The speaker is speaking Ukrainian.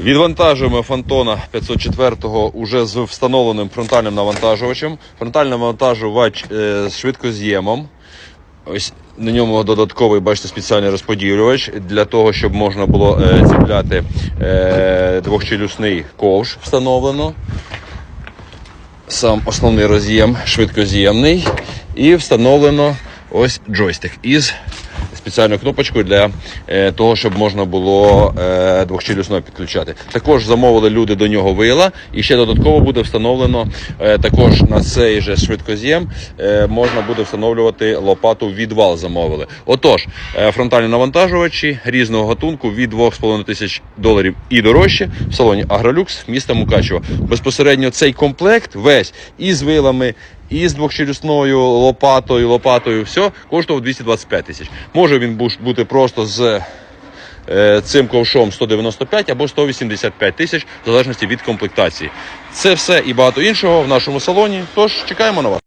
Відвантажуємо фантона 504-го уже з встановленим фронтальним навантажувачем. Фронтальний навантажувач е, з швидкоз'ємом. Ось на ньому додатковий, бачите, спеціальний розподілювач для того, щоб можна було е, ціпляти е, двохчелюсний ковш встановлено. Сам основний роз'єм швидкоз'ємний. І встановлено ось джойстик із спеціальною кнопочкою для е, того, щоб можна було е, двохчелюсно підключати. Також замовили люди до нього вила, і ще додатково буде встановлено е, також на цей же швидкоз'єм можна буде встановлювати лопату відвал. Замовили. Отож, фронтальні навантажувачі різного гатунку від 2,5 тисяч доларів і дорожче в салоні Агролюкс міста Мукачева. Безпосередньо цей комплект весь із вилами. І з двохчелюсною лопатою, лопатою, все коштував 225 тисяч. Може він бути просто з е, цим ковшом 195 або 185 тисяч, в залежності від комплектації. Це все і багато іншого в нашому салоні. Тож чекаємо на вас.